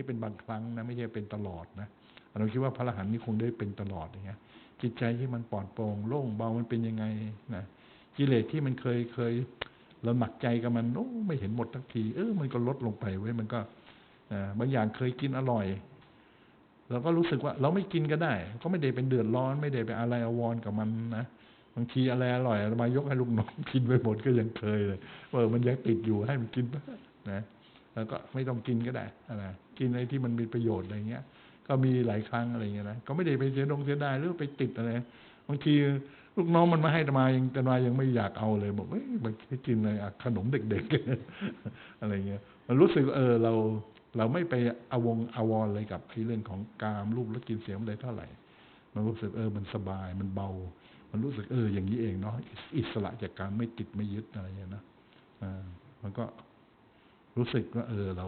นนี้เป็นบางครั้งนะไม่ใช่เป็นตลอดนะเราคิดว่าพระอรหันต์นี่คงได้เป็นตลอดอย่างเงี้ย จิตใจที่มันปลอดโปร่งโล่งเบามันเป็นยังไงนะกิเลสที่มันเคยเคยเราหนักใจกับมันโอ้ไม่เห็นหมดทักทีเออมันก็ลดลงไปเว้ยมันก็บางอย่างเคยกินอร่อยเราก็รู้สึกว่า เราไม่กินก็ได้ ก็ไม่ได้เป็นเดือดร้อน ไม่ได้ไปอะไรอววรกับมันนะบางทีอะไรอร่อยมายกให้ลูกน้องกินไปหมดก็ยังเคยเลยเออมันยังติดอยู่ให้มันกินไปนะ แล้วก็ไม่ต้องกินก็ได้อะไรกินอะไรที่มันมีประโยชน์อะไรเงี้ย ก็มีหลายครั้งอะไรเงี้ยนะก็ไม่ได้ไปเสียดงเสียดายหรือไปติดอะไรบางทีลูกน้องมันมาให้ตมายังตมายังไม่อยากเอาเลยบอกเอ้ยมันกินอะไรขนมเด็กๆอะไรเงี้ย มันรู้สึกเออเราเราไม่ไปอาวงอาวรเลยกับเรื่องของกามรูปและกินเสียงอะไรเท่าไหร่ มันรู้สึกเออมันสบายมันเบา มันรู้สึกเอออย่างนี้เองเนาะอิสระจากการไม่ติดไม่ยึดอะไรอย่างนี้นะอ่ามันก็ รู้สึกว่าเออเรา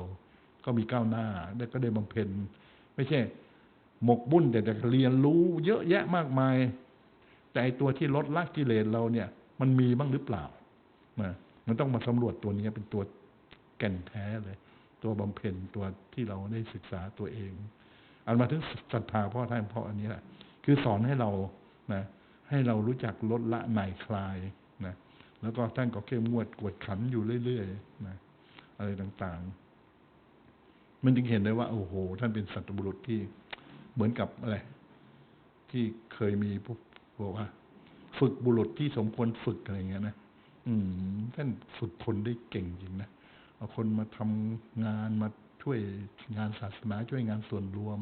ก็มีก้าวหน้าได้ก็ได้บำเพ็ญไม่ใช่ หมกบุ่นแต่แต่เรียนรู้เยอะแยะมากมาย แต่ไอตัวที่ลดละกิเลสเราเนี่ย มันมีบ้างหรือเปล่ามันต้องมาสำรวจตัวนี้เป็นตัวแก่นแท้เลย ตัวบำเพ็ญตัวที่เราได้ศึกษาตัวเอง อันมาถึงศรัทธาพ่อท่านพราะอันนี้แหละคือสอนให้เรานะให้เรารู้จักลดละในคลายนะแล้วก็ท่านก็เข้มงวดกวดขันอยู่เรื่อยๆนะ อะไรต่างๆ มันจึงเห็นได้ว่า โอ้โห ท่านเป็นสัตบุรุษที่เหมือนกับอะไร ที่เคยมีพวกบอกว่า ฝึกบุรุษที่สมควรฝึกอะไรเงี้ยนะอืม ท่านฝึกคนได้เก่งจริงนะเอาคนมาทำงานมาช่วยงานศาสนาช่วยงานส่วนรวม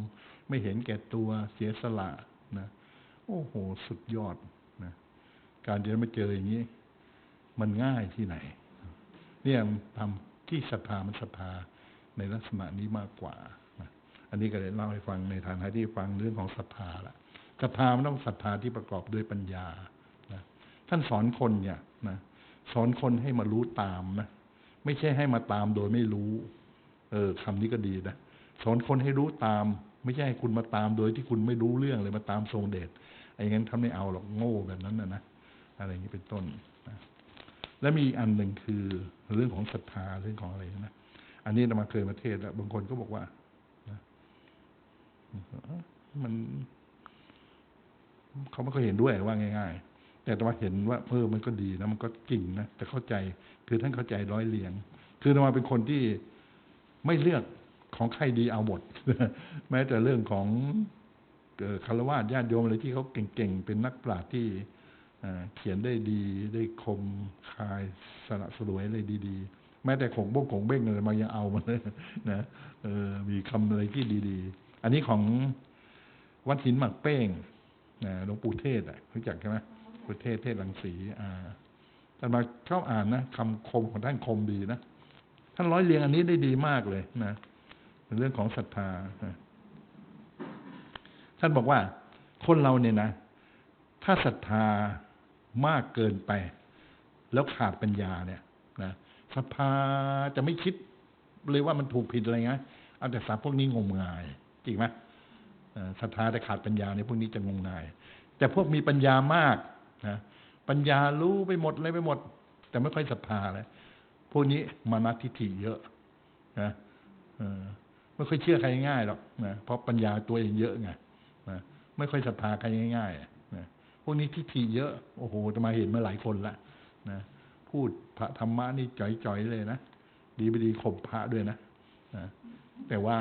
ไม่เห็นแก่ตัวเสียสละนะโอ้โห สุดยอดนะการจะมาเจออย่างนี้ มันง่ายที่ไหน เนี่ยทำ ที่ศรัทธามันศรัทธาในลักษณะนี้มากกว่า อันนี้ก็เลยเล่าให้ฟังในฐานะที่ฟังเรื่องของศรัทธาละศรัทธามันต้องศรัทธาที่ประกอบด้วยปัญญานะท่านสอนคนเนี่ยนะสอนคนให้มารู้ตามนะ ไม่ใช่ให้มาตามโดยไม่รู้ เออคำนี้ก็ดีนะ สอนคนให้รู้ตาม ไม่ใช่ให้คุณมาตามโดยที่คุณไม่รู้เรื่องเลยมาตามทรงเดชไอ้งั้นทำไม่เอาหรอกโง่แบบนั้นนะนะ อะไรอย่างนี้เป็นต้น และมีอันหนึ่งคือเรื่องของศรัทธาเรื่องของอะไรนะอันนี้เรามาเคยมาเทศแล้วบางคนก็บอกว่ามันเขาไม่เคยเห็นด้วยว่าง่าย ๆ แต่ตมาเห็นว่าเออมันก็ดีนะมันก็จริงนะแต่เข้าใจคือท่านเข้าใจร้อยเรียง คือตมาเป็นคนที่ไม่เลือกของใครดีเอาหมด แม้แต่เรื่องของคารวะญาติโยมอะไรที่เขาเก่งๆ เป็นนักปราชญ์ที่ เขียนได้ดีได้คมคายสละสลวยอะไรดี ๆ แม้แต่ของบ้งของเบ้งอะไรมายังเอามาเลยนะเออมีคำอะไรที่ดี ๆ อันนี้ของวัดหินหมักเป้งหลวงปู่เทศอะรู้จักใช่ไหมประเทศเทศลังสีอ่าท่านมาชอบอ่านนะคำคมของท่านคมดีนะท่านร้อยเรียงอันนี้ได้ดีมากเลยนะในเรื่องของศรัทธาท่านบอกว่าคนเราเนี่ยนะ ถ้าศรัทธา มากเกินไป แล้วขาดปัญญาเนี่ยนะศรัทธาจะไม่คิดเลยว่ามันถูกผิดอะไรเงี้ยเอาแต่สามพวกนี้งมงาย จริงไหมศรัทธาแต่ขาดปัญญาเนี่ยพวกนี้จะงมงาย แต่พวกมีปัญญามากนะปัญญารู้ไปหมดเลยไปหมด แต่ไม่ค่อยศรัทธาเลยพวกนี้มานัทิฏฐิเยอะนะไม่ค่อยเชื่อใครง่ายหรอกนะเพราะปัญญาตัวเองเยอะไงนะไม่ค่อยศรัทธาใครง่ายๆ วกนี้ทิฏฐิเยอะ โอ้โหจะมาเห็นมาหลายคนละนะพูดพระธรรมะนี่จ่อยๆเลยนะดีไปดีข่มพระด้วยนะนะแต่ว่า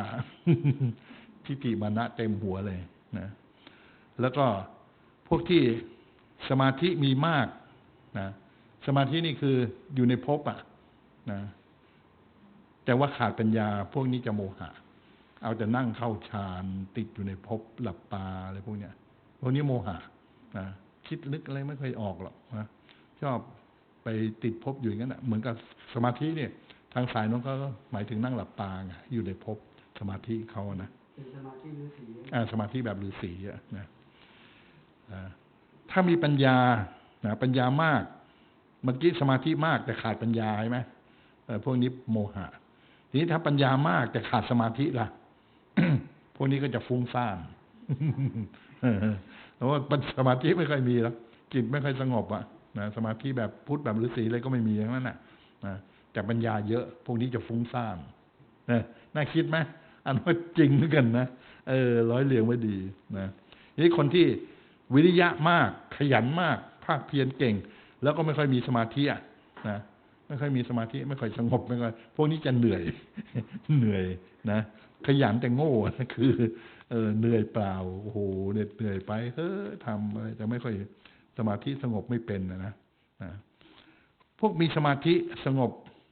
ทิฏฐิมานะเต็มหัวเลยนะแล้วก็พวกที่สมาธิมีมากนะสมาธินี่คืออยู่ในภพอะนะแต่ว่าขาดปัญญาพวกนี้จะโมหะ เอาแต่นั่งเข้าฌานติดอยู่ในภพหลับตาอะไรพวกเนี้ยพวกนี้โมหะ นะคิดลึกอะไรไม่เคยออกหรอกนะชอบไปติดภพอยู่อย่างนั้นนะเหมือนกับสมาธิเนี่ย ทางสายน้องก็หมายถึงนั่งหลับตาไงอยู่ในภพสมาธิเขานะสมาธิฤาษีอ่าสมาธิแบบฤาษีอะนะถ้ามีปัญญานะปัญญามากเมื่อกี้สมาธิมากแต่ขาดปัญญาใช่ไหมพวกนี้โมหะ ทีนี้ถ้าปัญญามากแต่ขาดสมาธิล่ะ พวกนี้ก็จะฟุ้งซ่าน เพราะว่าสมาธิไม่ค่อยมีแล้วจิตไม่ค่อยสงบอะนะสมาธิแบบพุทธแบบฤาษีอะไรก็ไม่มีอย่างนั้นน่ะนะแต่ปัญญาเยอะ พวกนี้จะฟุ้งซ่านนะน่าคิดไหมอันว่าจริงเหมือนกันนะเออ ร้อยเรียงไว้ดีนะนี่คนที่วิริยะมาก ขยันมาก ภาคเพียรเก่ง แล้วก็ไม่ค่อยมีสมาธิอะนะไม่ค่อยมีสมาธิ ไม่ค่อยสงบไม่ค่อยพวกนี้จะเหนื่อยเหนื่อยนะ ขยันแต่โง่นะคือ เออเหนื่อยเปล่าโอ้โหเหนื่อยเหนื่อยไปเฮ้อทำอะไรจะไม่ค่อยสมาธิสงบไม่เป็นนะนะพวกมีสมาธิสงบ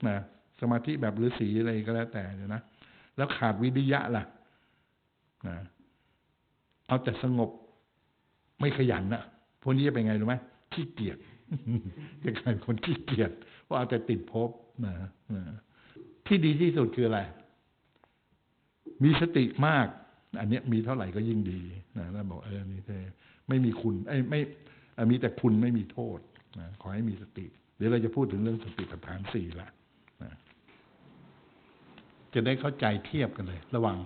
นะสมาธิแบบฤาษีอะไรก็แล้วแต่นะแล้วขาดวิริยะล่ะนะเอาแต่สงบไม่ขยันนะพวกนี้จะเป็นไงรู้ไหมขี้เกียจจะกลายเป็นคนขี้เกียจเพราะเอาแต่ติดภพนะนะที่ดีที่สุดคืออะไร มีสติมาก อันเนี้ยมีเท่าไหร่ก็ยิ่งดีนะแล้วบอกเออนี่เท่ไม่มีคุณไอ้ไม่มีแต่คุณไม่มีโทษนะขอให้มีสติ เดี๋ยวเราจะพูดถึงเรื่องสติปัฏฐานสี่ละนะจะได้เข้าใจเทียบกันเลย ระหว่าง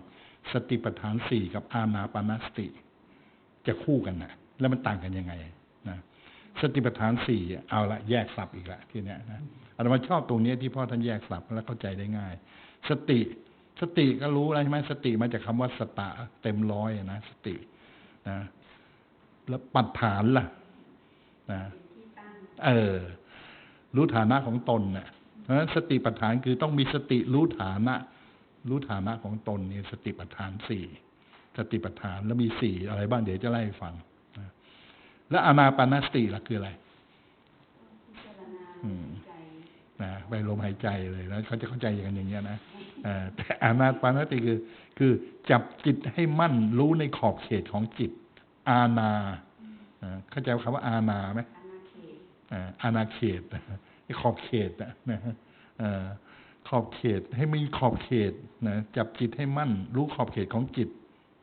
สติปัฏฐานสี่กับอานาปานสติ จะคู่กันนะแล้วมันต่างกันยังไงนะสติปัฏฐานสี่เอาละแยกสับอีกละทีเนี้ยนะอาตมาชอบตรงนี้ที่พ่อท่านแยกสับแล้วเข้าใจได้ง่าย สติ สติก็รู้แล้วใช่ไหมสติมาจากคำว่าสตะเต็มร้อยอะนะสตินะแล้วปัฏฐานล่ะนะเออ รู้ฐานะของตนน่ะเพราะฉะนั้นสติปัฏฐานคือต้องมีสติรู้ฐานะ รู้ฐานะของตนนี่สติปัฏฐานสี่สติปัฏฐานแล้วมีสี่อะไรบ้างเดี๋ยวจะไล่ให้ฟังนะแล้วอานาปานสติล่ะคืออะไรอืม นะไปลมหายใจเลยแล้วเขาจะเข้าใจอย่างอย่างเงี้ยนะเอ่อแต่อานาปานสติคือ คือจับจิตให้มั่นรู้ในขอบเขตของจิต อาณาอ่าเข้าใจคำว่าอาณาไหมอ่าอาณาเขตนะไอ้ขอบเขตนะนะเอ่อขอบเขตให้มีขอบเขตนะจับจิตให้มั่น รู้ขอบเขตของจิต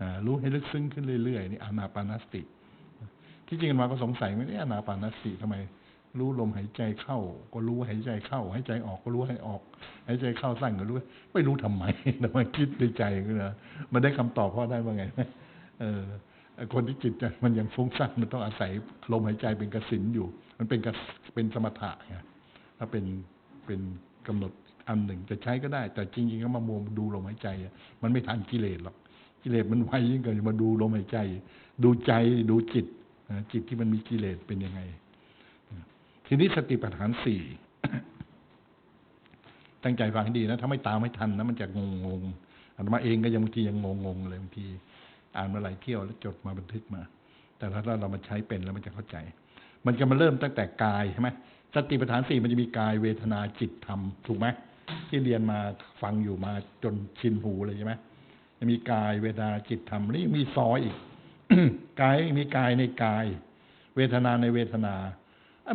นะรู้ให้ลึกซึ้งขึ้นเรื่อยๆนี่อานาปานสติ ที่จริงมาก็สงสัยไม่ได้อานาปานสติทำไม รู้ลมหายใจเข้า ก็รู้หายใจเข้าหายใจออกก็รู้ให้ออกหายใจเข้าสั้นก็รู้ ไม่รู้ทำไมแต่มาคิดในใจก็นะมันได้คำตอบพ่อได้ว่าไงเออคนที่จิตมันยังฟุ้งซ่านมันต้องอาศัยลมหายใจเป็นกสินอยู่ มันเป็นกเป็นสมถะไงถ้าเป็นเป็นกำหนดอันหนึ่งจะใช้ก็ได้ แต่จริงๆก็มามัวดูลมหายใจ มันไม่ทันกิเลสหรอกกิเลสมันไวยิ่งกว่ามาดูลมหายใจ ดูใจดูจิตจิตที่มันมีกิเลสเป็นยังไง ทีนี้สติปัฏฐานสี่ตั้งใจฟังให้ดีนะถ้าไม่ตามไม่ทันนะมันจะงงงๆอาตมาเองก็ยังบางทียังงงงๆเลยบางทีอ่านมาหลายเที่ยวแล้วจดมาบันทึกมา แต่ถ้าเรามาใช้เป็นแล้วมันจะเข้าใจ มันจะมาเริ่มตั้งแต่กายใช่ไหมสติปัฏฐานสี่มันจะมีกายเวทนาจิตธรรมถูกไหมที่เรียนมาฟังอยู่มาจนชินหูเลยใช่ไหมจะมีกายเวทนาจิตธรรมแล้วมีซอยอีกกายมีกายในกาย เวทนาในเวทนา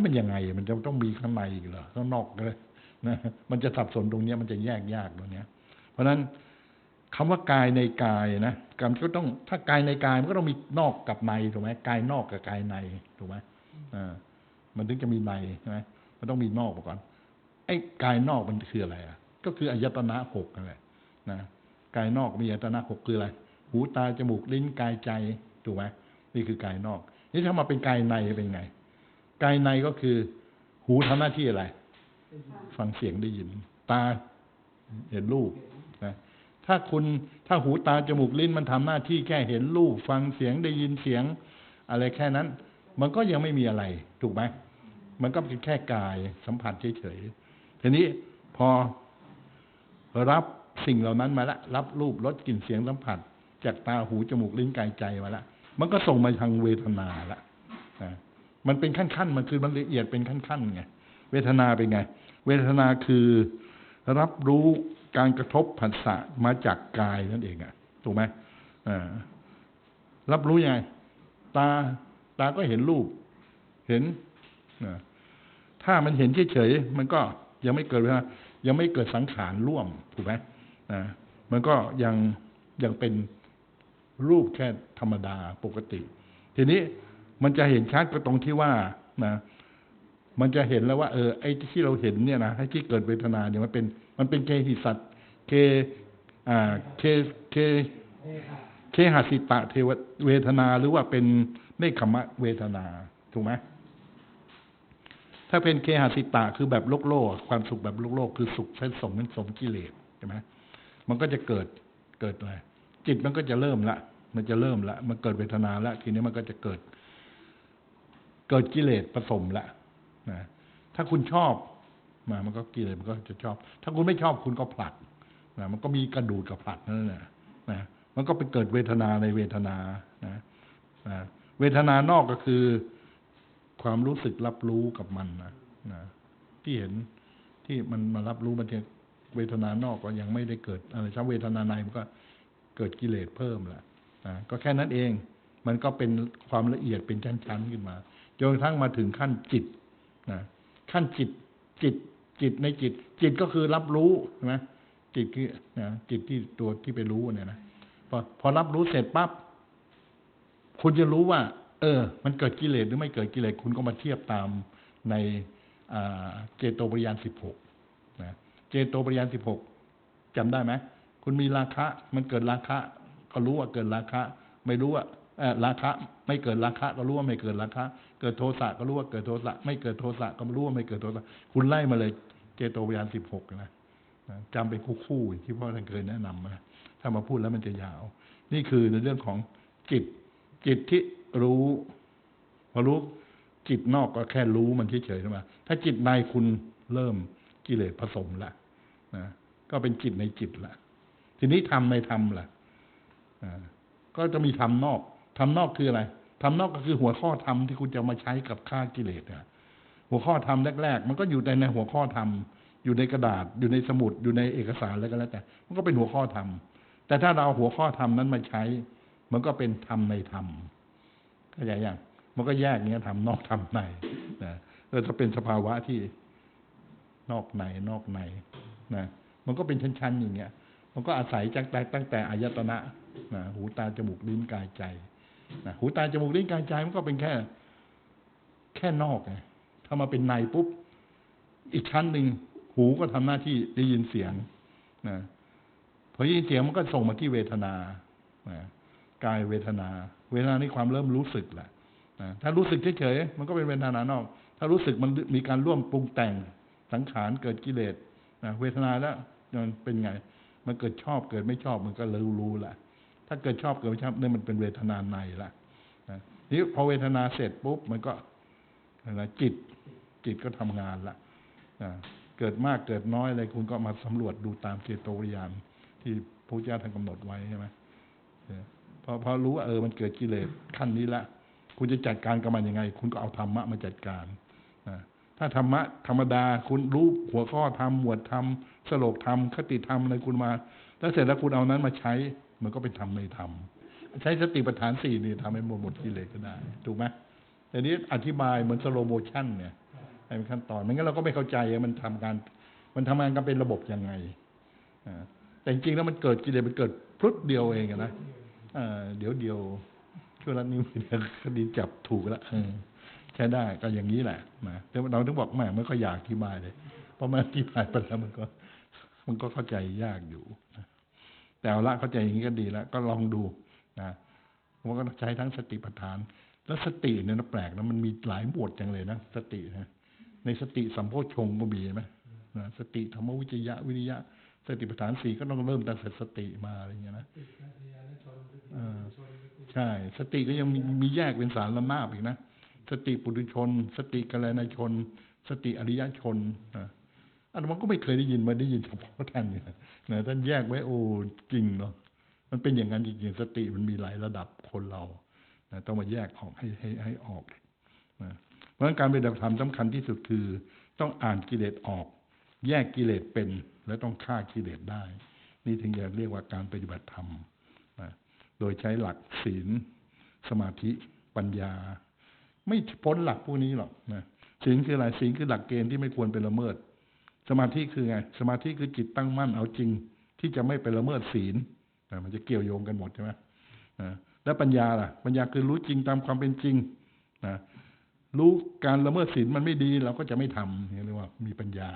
มันยังไง มันจะต้องมีข้างในอีกเหรอข้างนอกเลยนะมันจะสับสนตรงเนี้ยมันจะแยกยากตรงเนี้ยเพราะฉะนั้นคำว่ากายในกายนะกรรมก็ต้องถ้ากายในกายมันก็ต้องมีนอกกับในถูกไหมกายนอกกับกายในถูกไหมอ่ามันถึงจะมีในใช่ไหมมันต้องมีนอกมาก่อน ไอ้กายนอกมันคืออะไรอะ ก็คืออายตนะหกนั่นแหละนะกายนอกมีอายตนะหกคืออะไร หูตาจมูกลิ้นกายใจถูกไหมนี่คือกายนอก นี่ถ้ามาเป็นกายในเป็นไง กายในก็คือ หูทำหน้าที่อะไร ฟังเสียงได้ยิน ตาเห็นรูปนะถ้าคุณถ้าหูตาจมูกลิ้นมันทำหน้าที่แค่เห็นรูป ฟังเสียงได้ยินเสียง อะไรแค่นั้น มันก็ยังไม่มีอะไร ถูกไหมมันก็เป็นแค่กายสัมผัสเฉยๆทีนี้พอรับสิ่งเหล่านั้นมาละ รับรูปรสกลิ่นเสียงสัมผัส จากตาหูจมูกลิ้นกายใจมาละ มันก็ส่งมาทางเวทนาละ มันเป็นขั้นๆมันคือมันละเอียดเป็นขั้นๆไงเวทนาเป็นไง เวทนาคือรับรู้การกระทบผัสสะมาจากกายนั่นเองอะถูกไหมรับรู้ยังไง ตาตาก็เห็นรูป เห็นถ้ามันเห็นเฉยๆมันก็ยังไม่เกิดเวลายังไม่เกิดสังขารร่วมถูกไหมนะมันก็ยังยังเป็นรูปแค่ธรรมดาปกติ ทีนี้ มันจะเห็นชัดก็ตรงที่ว่านะมันจะเห็นแล้วว่า เออไอ้ที่เราเห็นเนี่ยนะให้ที่เกิดเวทนาเนี่ยมันเป็น มันเป็นเคหิสัตเคอ่าเคเคเคหสิตะเทวเวทนาหรือว่าเป็นเนคขมะเวทนาถูกไหมถ้าเป็นเคหสิตะคือแบบโลกโลกความสุขแบบโลกโลกคือสุขใช้สมนั้นสมกิเลสใช่ไหมมันก็จะเกิดเกิดอะไรจิตมันก็จะเริ่มละ มันจะเริ่มละ มันเกิดเวทนาละ ทีนี้มันก็จะเกิด เกิดกิเลสผสมละนะถ้าคุณชอบมามันก็กิเลสมันก็จะชอบ ถ้าคุณไม่ชอบคุณก็ผลักนะมันก็มีกระดูดกับผลักนั่นแหละนะมันก็ไปเกิดเวทนาในเวทนานะนะเวทนานอกก็คือความรู้สึกรับรู้กับมันนะนะที่เห็นที่มันมารับรู้มันจะเวทนานอกก็ยังไม่ได้เกิดอะไรถ้าเวทนาในมันก็เกิดกิเลสเพิ่มแหละนะก็แค่นั้นเอง มันก็เป็นความละเอียดเป็นชั้นๆขึ้นมา จนกระทั่งมาถึงขั้นจิตนะขั้นจิตจิตจิตในจิต จิตก็คือรับรู้ใช่ไหมจิตคือนะจิตที่ตัวที่ไปรู้เนี่ยนะพอพอรับรู้เสร็จปั๊บคุณจะรู้ว่า เออ มันเกิดกิเลสหรือไม่เกิดกิเลสคุณก็มาเทียบตามในเจโตปริยานสิบหกนะเจโตปริยานสิบหกจำได้ไหมคุณมีราคะ มันเกิดราคะ ก็รู้ว่าเกิดราคะ ไม่รู้ว่า ราคะไม่เกิดราคะก็รู้ว่าไม่เกิดราคะเกิดโทสะก็รู้ว่าเกิดโทสะไม่เกิดโทสะก็รู้ว่าไม่เกิดโทสะคุณไล่มาเลยเจโตปริยานสิบหกนะจำเป็นคู่ๆที่พ่อท่านเคยแนะนำมาถ้ามาพูดแล้วมันจะยาว นี่คือในเรื่องของจิต จิตที่รู้พอรู้จิตนอกก็แค่รู้มันเฉยๆใช่ไหมถ้าจิตในคุณเริ่มกิเลสผสมละนะก็เป็นจิตในจิตละทีนี้ทำในธรรมล่ะอ่าก็จะมีธรรมนอก ธรรมนอกคืออะไรธรรมนอกก็คือหัวข้อธรรมที่คุณจะมาใช้กับฆ่ากิเลสเนี่ยหัวข้อธรรมแรก ๆ มันก็อยู่ในในหัวข้อธรรมอยู่ในกระดาษ อยู่ในสมุดอยู่ในเอกสารแล้วก็แล้วแต่ มันก็เป็นหัวข้อธรรมแต่ถ้าเราหัวข้อธรรมนั้นมาใช้ มันก็เป็นธรรมในธรรมเข้าใจยังมันก็แยกเงี้ยธรรมนอกธรรมในนะเราจะเป็นสภาวะที่นอกในนอกในนะมันก็เป็นชั้นๆอย่างเงี้ย มันก็อาศัยจากแต่ตั้งแต่อายตนะนะหูตาจมูกลิ้นกายใจ นะหูตาจมูกลิ้นกายใจมันก็เป็นแค่ แค่นอกไงถ้ามาเป็นในปุ๊บ อีกชั้นหนึ่งหูก็ทำหน้าที่ได้ยินเสียงนะพอได้ยินเสียงมันก็ส่งมาที่เวทนานะกายเวทนา เวทนานี่ความเริ่มรู้สึกแหละนะถ้ารู้สึกเฉยๆมันก็เป็นเวทนานอก ถ้ารู้สึกมันมีการร่วมปรุงแต่งสังขารเกิดกิเลสนะเวทนาแล้วมันเป็นไง มันเกิดชอบเกิดไม่ชอบมันก็รู้รู้ละ ถ้าเกิดชอบเกิดไม่ชอบเนี่ยมันเป็นเวทนาในละนะนี่พอเวทนาเสร็จปุ๊บมันก็อะไรจิตจิตก็ทำงานละนะเกิดมากเกิดน้อยอะไรคุณก็มาสำรวจดูตามเจโตวิญญาณที่พระเจ้าท่านกำหนดไว้ใช่ไหมเออพอพอรู้ว่าเออมันเกิดกิเลสขั้นนี้ละคุณจะจัดการกับมันยังไง คุณก็เอาธรรมะมาจัดการนะถ้าธรรมะธรรมดาคุณรู้หัวข้อธรรมหมวดธรรมสโลกธรรมคติธรรมอะไรคุณมา แล้วเสร็จแล้วคุณเอานั้นมาใช้ มันก็เป็นธรรมในธรรมใช้สติปัฏฐานสี่นี่ทำให้หมดหมดกิเลสก็ได้ ถูกไหมแต่นี้อธิบายเหมือนสโลโมชันเนี่ยให้เป็นขั้นตอนไม่งั้นเราก็ไม่เข้าใจมันทำการมันทำงานกันเป็นระบบยังไงอแต่จริงๆแล้วมันเกิดกิเลสมันเกิดพลุดเดียวเองนะเดี๋ยวเดียวช่วงนั้นนิ้วคดีจับถูกแล้วใช้ได้ก็อย่างนี้แหละนะแต่เราต้องบอกแหมไม่ค่อยอยากอธิบายเลยเพราะมันอธิบายไปแล้วมันก็ มันก็เข้าใจยากอยู่นะ แต่เอาละเข้าใจอย่างนี้ก็ดีแล้ว ก็ลองดูนะมันก็ใช้ทั้งสติปัฏฐาน แล้วสติเนี่ยนะแปลกนะมันมีหลายหมวดจังเลยนะสตินะในสติสัมโพชฌงค์ก็มีไหมนะสติธรรมวิจยะวิริยะ สติปัฏฐานสี่ก็ต้องเริ่มตั้งแต่สติมาอะไรอย่างเงี้ยนะอ่าใช่ สติก็ยังมีมีแยกเป็นสารละนาบอีกนะสติปุถุชน สติกัลยาณชน สติอริยชนนะ อันมันก็ไม่เคยได้ยินมาได้ยินเฉพาะท่านเนี่ยนะท่านแยกไว้โอ้จริงเนาะมันเป็นอย่างนั้นจริงๆสติมันมีหลายระดับคนเรานะต้องมาแยกออกให้ให้ให้ออกนะเพราะงั้นการปฏิบัติธรรมสำคัญที่สุดคือ ต้องอ่านกิเลสออก แยกกิเลสเป็น และต้องฆ่ากิเลสได้ นี่ถึงจะเรียกว่าการปฏิบัติธรรมนะโดยใช้หลักศีล สมาธิปัญญา ไม่พ้นหลักพวกนี้หรอกนะศีลคืออะไรศีลคือหลักเกณฑ์ที่ไม่ควรเป็นละเมิด สมาธิคือไง สมาธิคือจิตตั้งมั่นเอาจริง ที่จะไม่ไปละเมิดศีลนะมันจะเกี่ยวโยงกันหมดใช่ไหมนะแล้วปัญญาล่ะ ปัญญาคือรู้จริงตามความเป็นจริงนะรู้การละเมิดศีลมันไม่ดี เราก็จะไม่ทำนี่เรียกว่ามีปัญญา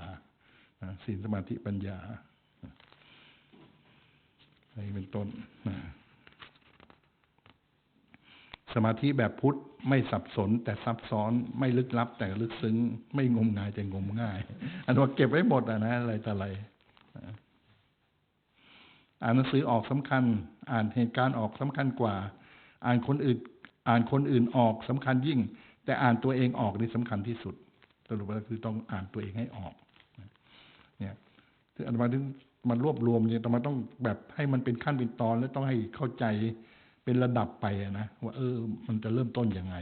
ศีลสมาธิปัญญาอะไรเป็นต้นนะ สมาธิแบบพุทธไม่สับสน แต่ซับซ้อนไม่ลึกลับ แต่ลึกซึ้ง ไม่งมงายแต่งมง่าย อันว่าเก็บไว้หมดอะนะอะไรต่ออะไรอ่านหนังสือออกสำคัญ อ่านเหตุการณ์ออกสำคัญกว่า อ่านคนอื่น อ่านคนอื่นออกสำคัญยิ่ง แต่อ่านตัวเองออกนี่สำคัญที่สุดสรุปแล้วคือต้องอ่านตัวเองให้ออก เนี่ยคืออาตมาถึงมันรวบรวมเนี่ยแต่มาต้องแบบให้มันเป็นขั้นเป็นตอน แล้วต้องให้เข้าใจ เป็นระดับไปอะนะว่าเออ มันจะเริ่มต้นยังไง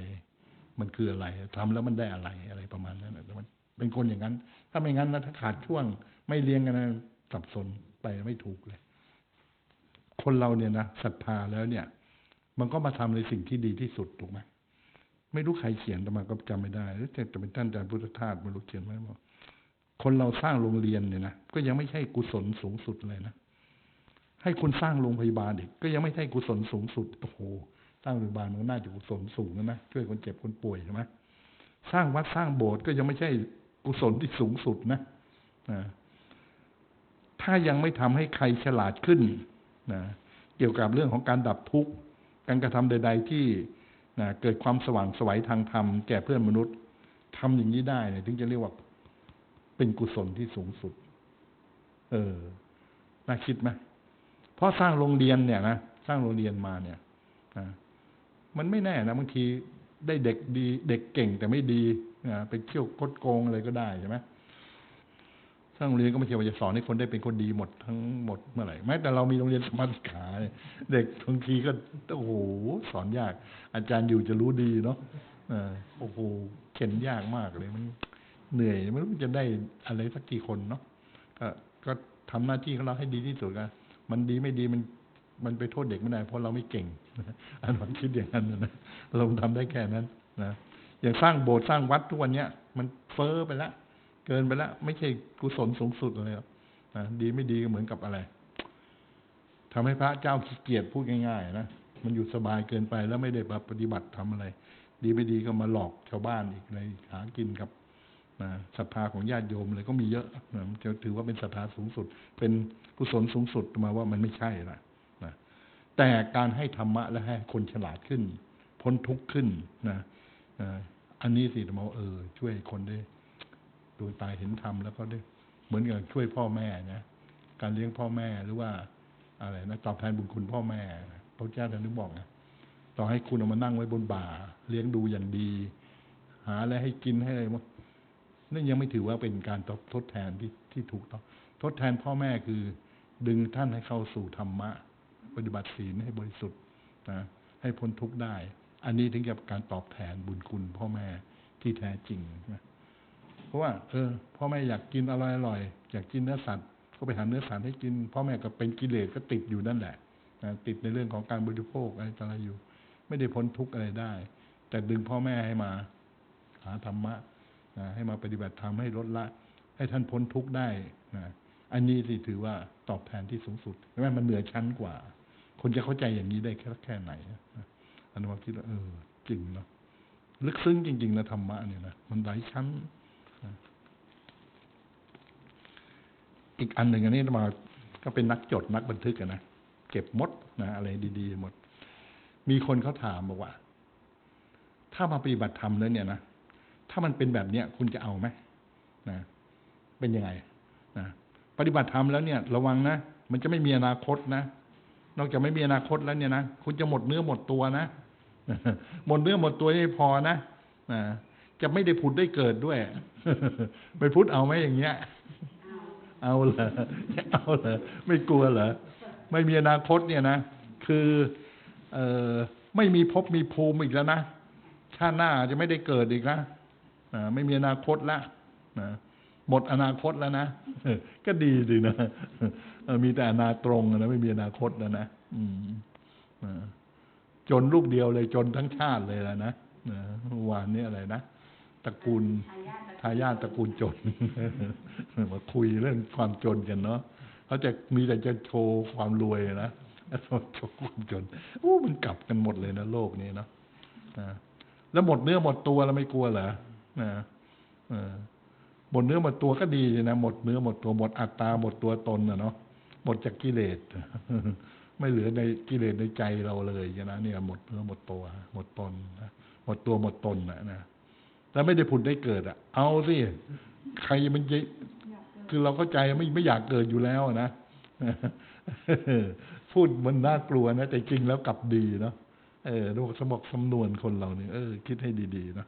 มันคืออะไรทำแล้วมันได้อะไรอะไรประมาณนั้นนะแต่มันเป็นคนอย่างนั้น ถ้าไม่งั้นนะถ้าขาดช่วง ไม่เรียงกันนะสับสนไปไม่ถูกเลย คนเราเนี่ยนะศรัทธาแล้วเนี่ย มันก็มาทำในสิ่งที่ดีที่สุดถูกไหมไม่รู้ใครเขียนแต่มาก็จำไม่ได้แต่จะเป็นท่านอาจารย์พุทธทาสไม่รู้เขียนไว้บอกคนเราสร้างโรงเรียนเนี่ยนะก็ยังไม่ใช่กุศลสูงสุดเลยนะ ให้คุณสร้างโรงพยาบาลอีกก็ยังไม่ใช่กุศลสูงสุดโอ้โหสร้างโรงพยาบาลมันน่าจะกุศลสูงนะนะช่วยคนเจ็บคนป่วยใช่ไหมสร้างวัดสร้างโบสถ์ก็ยังไม่ใช่กุศลที่สูงสุดนะนะถ้ายังไม่ทำให้ใครฉลาดขึ้นนะเกี่ยวกับเรื่องของการดับทุกข์การกระทำใด ๆ ที่นะเกิดความสว่างสวัยทางธรรมแก่เพื่อนมนุษย์ทำอย่างนี้ได้เนี่ยถึงจะเรียกว่าเป็นกุศลที่สูงสุด เออ น่าคิดไหม เพราะสร้างโรงเรียนเนี่ยนะสร้างโรงเรียนมาเนี่ยนะมันไม่แน่นะบางทีได้เด็กดี เด็กเก่งแต่ไม่ดีนะไปเที่ยวคดโกงอะไรก็ได้ใช่ไหมสร้างโรงเรียนก็ไม่ใช่ว่าจะสอนให้คนได้เป็นคนดีหมดทั้งหมดเมื่อไหร่แม้แต่เรามีโรงเรียนสมาธิขาเด็กบางทีก็โอ้โหสอนยาก อาจารย์อยู่จะรู้ดีเนาะโอ้โหเข็นยากมากเลยมันเหนื่อยไม่รู้จะได้อะไรสักกี่คนเนาะก็ก็ทำหน้าที่ของเราให้ดีที่สุดกัน มันดีไม่ดีมันมันไปโทษเด็กไม่ได้เพราะเราไม่เก่งอันนั้นคิดอย่างนั้นนะเราทำได้แค่นั้นนะอย่างสร้างโบสถ์สร้างวัดทุกวันเนี้ยมันเฟ้อไปแล้วเกินไปแล้วไม่ใช่กุศลสูงสุดเลยนะดีไม่ดีก็เหมือนกับอะไรทำให้พระเจ้าขี้เกียจพูดง่ายๆนะมันอยู่สบายเกินไปแล้วไม่ได้ปฏิบัติทำอะไร ดีไม่ดีก็มาหลอกชาวบ้านอีกเลยหากินกับ นะศรัทธาของญาติโยมเลยก็มีเยอะนะจะถือว่าเป็นศรัทธาสูงสุด เป็นกุศลสูงสุดมาว่ามันไม่ใช่ละนะแต่การให้ธรรมะและให้คนฉลาดขึ้น พ้นทุกข์ขึ้นนะอันนี้สิมาเออ ช่วยคนได้ดวงตาเห็นธรรมแล้วก็ได้เหมือนกับช่วยพ่อแม่นะการเลี้ยงพ่อแม่หรือว่า อะไรนะตอบแทนบุญคุณพ่อแม่พระเจ้าท่านนึกบอกนะต่อให้คุณเอามานั่งไว้บนบ่า เลี้ยงดูอย่างดี หาอะไรให้กินให้อะไร นั่นยังไม่ถือว่าเป็นการทดแทนที่ที่ถูกต้อง ทดแทนพ่อแม่คือ ดึงท่านให้เข้าสู่ธรรมะ ปฏิบัติศีลให้บริสุทธิ์นะให้พ้นทุกข์ได้ อันนี้ถึงจะการตอบแทนบุญคุณพ่อแม่ที่แท้จริงนะเพราะว่า เออ พ่อแม่อยากกินอะไรอร่อยอยากกินเนื้อสัตว์ก็ไปหาเนื้อสัตว์ให้กิน พ่อแม่ก็เป็นกิเลสก็ติดอยู่นั่นแหละนะติดในเรื่องของการบริโภคอะไรต่ออะไรอยู่ ไม่ได้พ้นทุกข์อะไรได้ แต่ดึงพ่อแม่ให้มา หาธรรมะ นะให้มาปฏิบัติธรรมให้ลดละ ให้ท่านพ้นทุกข์ได้นะอันนี้สิถือว่าตอบแทนที่สูงสุดใช่ไหมมันเหนือชั้นกว่า คนจะเข้าใจอย่างนี้ได้แค่แค่ไหนอันนี้คิดว่าเออ จริงเนาะลึกซึ้งจริงๆนะธรรมะเนี่ยนะมันหลายชั้นอีกอันหนึ่งอันนี้มาก็เป็นนักจดนักบันทึกนะเก็บมดนะอะไรดี ๆ หมด มีคนเขาถามบอกว่า ถ้ามาปฏิบัติธรรมแล้วเนี่ยนะ ถ้ามันเป็นแบบเนี้ยคุณจะเอาไหมนะเป็นยังไงนะปฏิบัติธรรมแล้วเนี่ย ระวังนะมันจะไม่มีอนาคตนะนอกจากไม่มีอนาคตแล้วเนี่ยนะคุณจะหมดเนื้อหมดตัวนะหมดเนื้อหมดตัวไม่พอนะนะจะไม่ได้ผุดได้เกิดด้วยไปพุทธเอาไหมอย่างเงี้ย เอาเหรอเอาเหรอไม่กลัวเหรอไม่มีอนาคตเนี่ยนะคือเออไม่มีภพมีภูมิอีกแล้วนะชาติหน้าจะไม่ได้เกิดอีกนะ ไม่มีอนาคตละนะหมดอนาคตแล้วนะก็ดีดีนะมีแต่อนาตรงนะไม่มีอนาคตแล้วนะจนลูกเดียวเลยจนทั้งชาติเลยแล้วนะวานนี้อะไรนะตระกูลทายาทตระกูลจนมาคุยเรื่องความจนกันเนาะเขาจะมีแต่จะโชว์ความรวยนะโชว์ความจนโอ้มันกลับกันหมดเลยนะโลกนี้เนาะแล้วหมดเนื้อหมดตัวแล้วไม่กลัวเหรอ นะหมดเนื้อหมดตัวก็ดีนะหมดเนื้อหมดตัวหมดอัตตาหมดตัวตนนะเนาะหมดจากกิเลสไม่เหลือในกิเลสในใจเราเลยนะเนี่ยหมดเนื้อหมดตัว หมดตนนะหมดตัวหมดตนนะนะแต่ไม่ได้ผุดได้เกิดอะ เอาสิใครมันจะคือเราเข้าใจไม่ไม่อยากเกิดอยู่แล้วนะพูดมันน่ากลัวนะแต่จริงแล้วกลับดีเนาะเออดูสมบอกสำนวนคนเราเนี่ยเออ คิดให้ดีๆนะ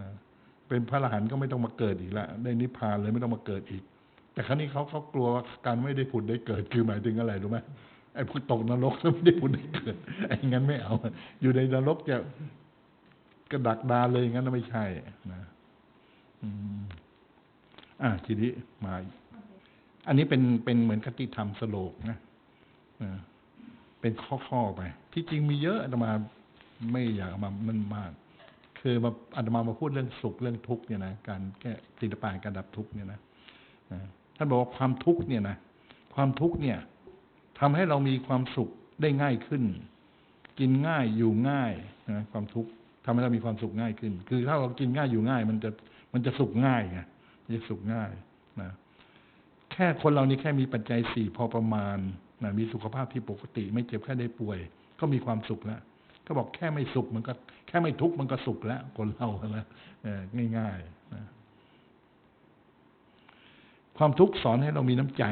นะ เป็นพระอรหันต์ก็ไม่ต้องมาเกิดอีกละได้นิพพานเลยไม่ต้องมาเกิดอีก แต่ครั้นี้เขาเขากลัวว่าการไม่ได้ผุดได้เกิดคือหมายถึงอะไรรู้ไหมไอ้พวกตกนรกแล้วไม่ได้ผุดได้เกิดไอ้งั้นไม่เอา อยู่ในนรกจะกระดักดาเลยงั้นไม่ใช่นะอืมอ่าทีนี้มายอันนี้เป็นเป็นเหมือนคติธรรมสโลกนะเป็นข้อๆไป ที่จริงมีเยอะอาตมาไม่อยากมามันมาก คือมาอาตมามาพูดเรื่องสุขเรื่องทุกข์เนี่ยนะการแก้ศิลปะการดับทุกข์เนี่ยนะท่านบอกว่าความทุกข์เนี่ยนะความทุกข์เนี่ยทำให้เรามีความสุขได้ง่ายขึ้น กินง่ายอยู่ง่ายนะความทุกข์ทำให้เรามีความสุขง่ายขึ้น คือถ้าเรากินง่ายอยู่ง่าย มันจะมันจะสุขง่ายไงจะสุขง่ายนะแค่คนเรานี่แค่มีปัจจัยสี่พอประมาณนะมีสุขภาพที่ปกติ ไม่เจ็บแค่ได้ป่วย ก็มีความสุขแล้ว ก็บอกแค่ไม่สุขมันก็แค่ไม่ทุกข์มันก็สุขแล้วคนเราแล้วเออง่ายๆนะความทุกข์สอนให้เรามีน้ำใจ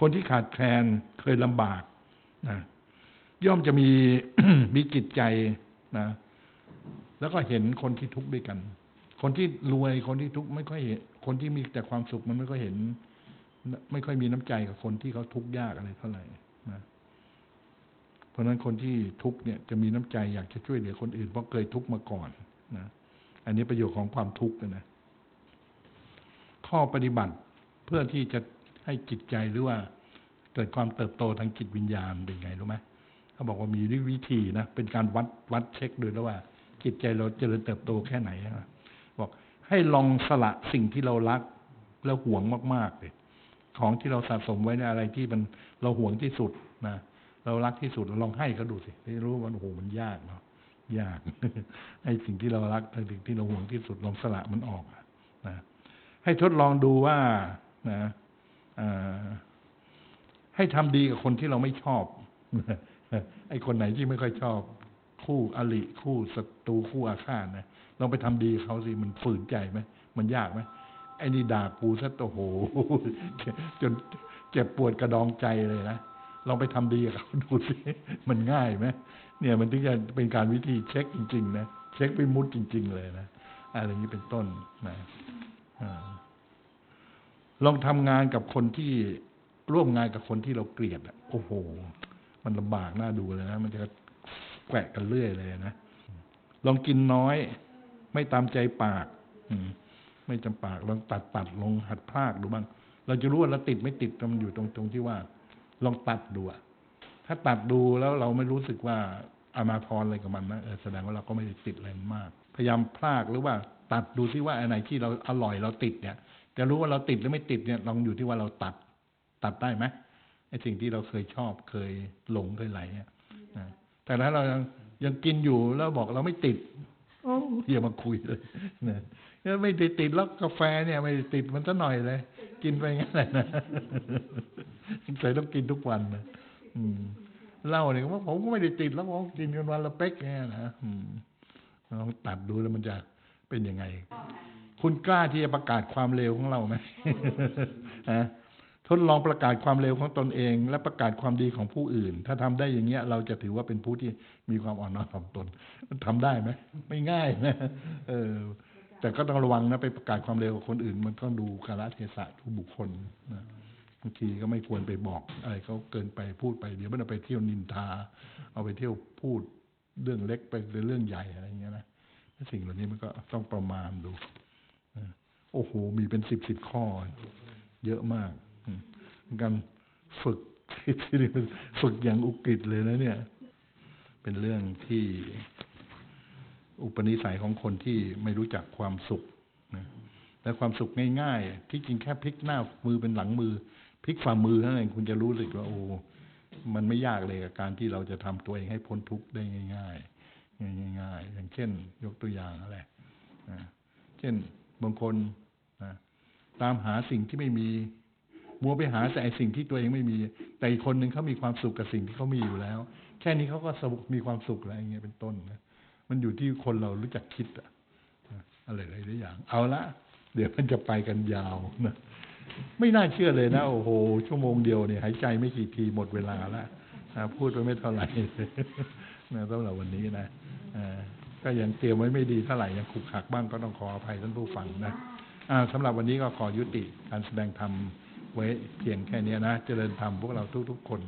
คนที่ขาดแคลนเคยลำบากนะย่อมจะมีมีจิตใจนะ แล้วก็เห็นคนที่ทุกข์ด้วยกัน คนที่รวยคนที่ทุกข์ไม่ค่อยเห็นคนที่มีแต่ความสุขมันไม่ค่อยเห็น ไม่ค่อยมีน้ำใจกับคนที่เขาทุกข์ยากอะไรเท่าไหร่ เพราะฉะนั้นคนที่ทุกข์เนี่ยจะมีน้ำใจอยากจะช่วยเหลือคนอื่นเพราะเคยทุกข์มาก่อนนะอันนี้ประโยชน์ของความทุกข์นะข้อปฏิบัติเพื่อที่จะให้จิตใจหรือว่า เกิดความเติบโตทางจิตวิญญาณเป็นไงรู้ไหมเขาบอกว่ามีวิธีนะเป็นการวัดวัดเช็คดูแล้วว่า จิตใจเราเจริญเติบโตแค่ไหนนะบอกให้ลองสละสิ่งที่เรารักแล้วห่วงมากๆเลยของที่เราสะสมไว้ในอะไรที่มันเราห่วงที่สุดนะ เรารักที่สุดเราลองให้เขาดูสิได้รู้ว่าโอ้โหมันยากเนาะยากให้สิ่งที่เรารักสิ่งที่เราห่วงที่สุดลองสละมันออกนะให้ทดลองดูว่านะให้ทำดีกับคนที่เราไม่ชอบไอ้คนไหนที่ไม่ค่อยชอบ คู่อริคู่ศัตรูคู่อาฆาตนะลองไปทำดีเขาสิมันฝืนใจไหมมันยากไหมไอ้นี่ด่ากูซะโอ้โหจนเจ็บปวดกระดองใจเลยนะ ลองไปทำดีกับเขาดูสิมันง่ายไหมเนี่ยมันถึงจะเป็นการวิธีเช็คจริง ๆ นะเช็คไปมุดจริง ๆ เลยนะอะไรอย่างนี้เป็นต้นนะลองทำงานกับคนที่ร่วมงานกับคนที่เราเกลียดอะโอ้โห มันลำบากน่าดูเลยนะมันจะแกะกันเรื่อยเลยนะลองกินน้อย ไม่ตามใจปาก อืมไม่จำปากลองตัดตัดลงหัดพลากดูบ้าง เราจะรู้ว่าเราติดไม่ติดมันอยู่ตรงตรงที่ว่า ลองตัดดูอะถ้าตัดดูแล้วเราไม่รู้สึกว่าอามาพรอะไรกับมันนะแสดงว่าเราก็ไม่ได้ติดอะไรมาก พยายามพลากหรือว่าตัดดูที่ว่าอะไรที่เราอร่อยเราติดเนี่ย จะรู้ว่าเราติดหรือไม่ติดเนี่ยลองอยู่ที่ว่าเราตัด ตัดได้ไหมไอ้สิ่งที่เราเคยชอบเคยหลงเคยไหลเนี่ยแต่ถ้าเรายังยังกินอยู่แล้วบอกเราไม่ติดโอ้อย่ามาคุยเลยนะไม่ได้ติดแล้วกาแฟเนี่ย ไม่ได้ติดมันซะหน่อยเลย กินไปงั้นแหละนะ ใส่ต้องกินทุกวันนะอืมเล่าเนี่ยว่าผมก็ไม่ได้ติดแล้วผมกินกันวันละเป๊กแค่นะลองตัดดูแล้วมันจะเป็นยังไง คุณกล้าที่จะประกาศความเร็วของเราไหมฮะทดลองประกาศความเร็วของตนเอง และประกาศความดีของผู้อื่น ถ้าทำได้อย่างเงี้ย เราจะถือว่าเป็นผู้ที่มีความอ่อนน้อมถ่อมตนทำได้ไหมไม่ง่ายนะเออ แต่ก็ต้องระวังนะไปประกาศความเร็วกับคนอื่น มันต้องดูกาลเทศะทุกบุคคลนะ บางทีก็ไม่ควรไปบอกอะไรเขาเกินไปพูดไปเดี๋ยวมันเอาไปเที่ยวนินทา เอาไปเที่ยวพูดเรื่องเล็กไปเรื่องใหญ่อะไรเงี้ยนะสิ่งเหล่านี้มันก็ต้องประมาณดูโอ้โหมีเป็นสิบสิบข้อ เยอะมากการฝึกที่นี่ฝึกอย่างอุกฤษเลยนะเนี่ย เป็นเรื่องที่อุปนิสัยของคนที่ไม่รู้จักความสุขนะและความสุขง่าย ๆ ที่จริงแค่พลิกหน้ามือเป็นหลังมือ พลิกฝ่ามือเท่านั้นคุณจะรู้สึกว่าโอ้มันไม่ยากเลยกับการที่เราจะทำตัวเองให้พ้นทุกข์ได้ง่าย ๆ ง่าย ๆ อย่างเช่น ยกตัวอย่างอะไรเช่นบางคนตามหาสิ่งที่ไม่มีมัวไปหาแต่สิ่งที่ตัวเองไม่มี แต่อีกคนหนึ่งเขามีความสุขกับสิ่งที่เขามีอยู่แล้ว แค่นี้เขาก็สมีความสุขอย่างเงี้ยเป็นต้นนะมันอยู่ที่คนเรารู้จักคิดอะอะไรหลายอย่าง เอาละเดี๋ยวมันจะไปกันยาวนะ ไม่น่าเชื่อเลยนะ โอ้โห ชั่วโมงเดียวเนี่ยหายใจไม่กี่ทีหมดเวลาแล้วนะพูดไปไม่เท่าไหร่นะสำหรับวันนี้นะอ่าก็ยังเตรียมไว้ไม่ดีเท่าไหร่ยังขุกขักบ้างก็ต้องขออภัยท่านผู้ฟังนะอ่าสำหรับวันนี้ก็ขอยุติการแสดงธรรมไว้เพียงแค่นี้นะ เจริญธรรมพวกเราทุก ๆ คน